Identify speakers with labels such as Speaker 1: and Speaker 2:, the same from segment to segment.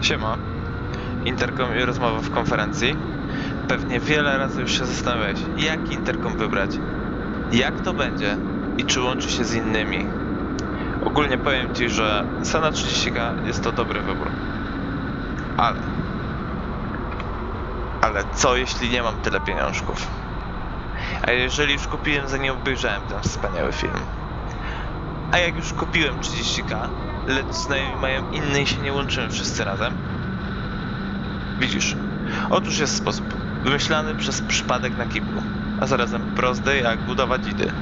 Speaker 1: Siema. Interkom i rozmowa w konferencji. Pewnie wiele razy już się zastanawiałeś, jaki interkom wybrać, jak to będzie i czy łączy się z innymi. Ogólnie powiem Ci, że Sena 30K jest to dobry wybór. Ale... Ale co jeśli nie mam tyle pieniążków? A jeżeli już kupiłem, zanim obejrzałem ten wspaniały film? A jak już kupiłem 30k, lecz mają inny i się nie łączymy wszyscy razem? Widzisz, otóż jest sposób, wymyślany przez przypadek na kiblu, a zarazem prosty jak budowa dzidy.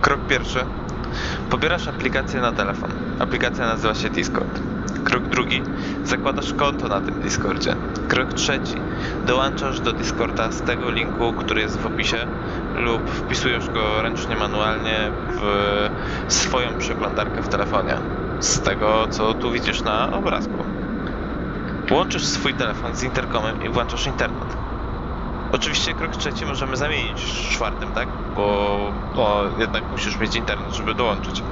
Speaker 1: Krok pierwszy. Pobierasz aplikację na telefon. Aplikacja nazywa się Discord. Krok drugi. Zakładasz konto na tym Discordzie. Krok trzeci. Dołączasz do Discorda z tego linku, który jest w opisie lub wpisujesz go ręcznie, manualnie w swoją przeglądarkę w telefonie. Z tego, co tu widzisz na obrazku. Łączysz swój telefon z interkomem i włączasz internet. Oczywiście krok trzeci możemy zamienić z czwartym, tak? Bo, bo jednak musisz mieć internet, żeby dołączyć.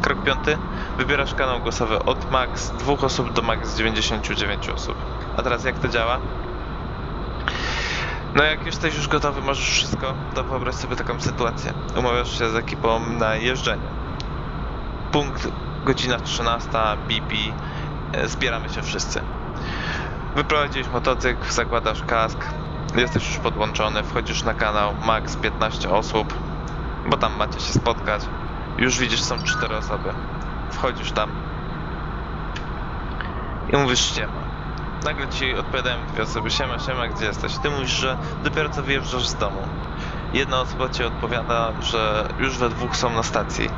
Speaker 1: Krok piąty. Wybierasz kanał głosowy od max dwóch osób do max 99 osób. A teraz jak to działa? No jak jesteś już gotowy, możesz wszystko, to wyobraź sobie taką sytuację. Umawiasz się z ekipą na jeżdżenie. Punkt, godzina 13, BP, e, zbieramy się wszyscy. Wyprowadziłeś motocykl, zakładasz kask, jesteś już podłączony, wchodzisz na kanał, max 15 osób, bo tam macie się spotkać. Już widzisz, są 4 osoby. Wchodzisz tam i mówisz siema. Nagle ci odpowiadają dwie osoby, siema, siema, gdzie jesteś? Ty mówisz, że dopiero co wyjeżdżasz z domu. Jedna osoba ci odpowiada, że już we dwóch są na stacji,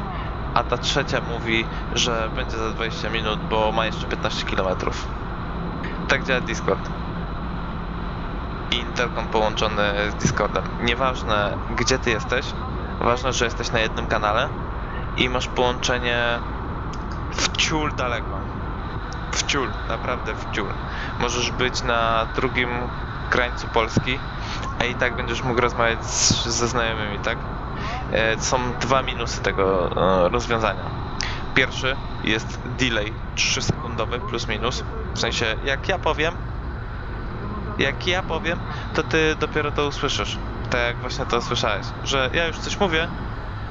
Speaker 1: a ta trzecia mówi, że będzie za 20 minut, bo ma jeszcze 15 km. Tak działa Discord. I Interkom połączony z Discordem. Nieważne gdzie ty jesteś, ważne, że jesteś na jednym kanale i masz połączenie w ciul daleko. W ciul, naprawdę w ciul. Możesz być na drugim krańcu Polski, a i tak będziesz mógł rozmawiać z, ze znajomymi, tak? E, Są dwa minusy tego e, rozwiązania. Pierwszy jest delay 3 sekundowy plus minus. W sensie, jak ja powiem, jak ja powiem, to ty dopiero to usłyszysz. Tak jak właśnie to słyszałeś, że ja już coś mówię,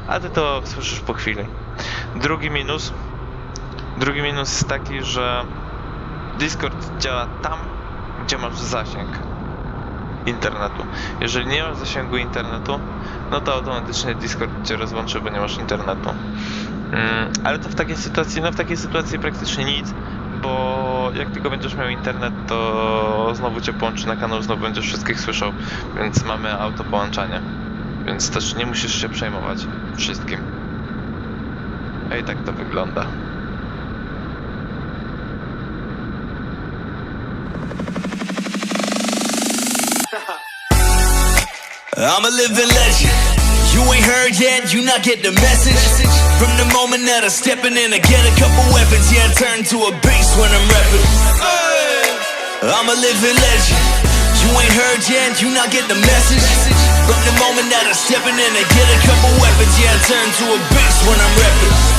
Speaker 1: a ty to słyszysz po chwili. Drugi minus, drugi minus jest taki, że Discord działa tam, gdzie masz zasięg internetu. Jeżeli nie masz zasięgu internetu, no to automatycznie Discord cię rozłączy, bo nie masz internetu. Mm, ale to w takiej sytuacji, no w takiej sytuacji praktycznie nic, bo jak tylko będziesz miał internet, to znowu cię połączy na kanał, znowu będziesz wszystkich słyszał, więc mamy auto połączanie. Więc też nie musisz się przejmować wszystkim. I tak to wygląda.
Speaker 2: I'm a living legend. You ain't heard yet, you not get the message. From the moment that I stepping in, I get a couple weapons, yeah, I turn to a beast when I'm rapping. I'm a living legend. You ain't heard yet, you not get the message. From the moment that I'm stepping in, I get a couple weapons, yeah, I turn to a beast when I'm rapping.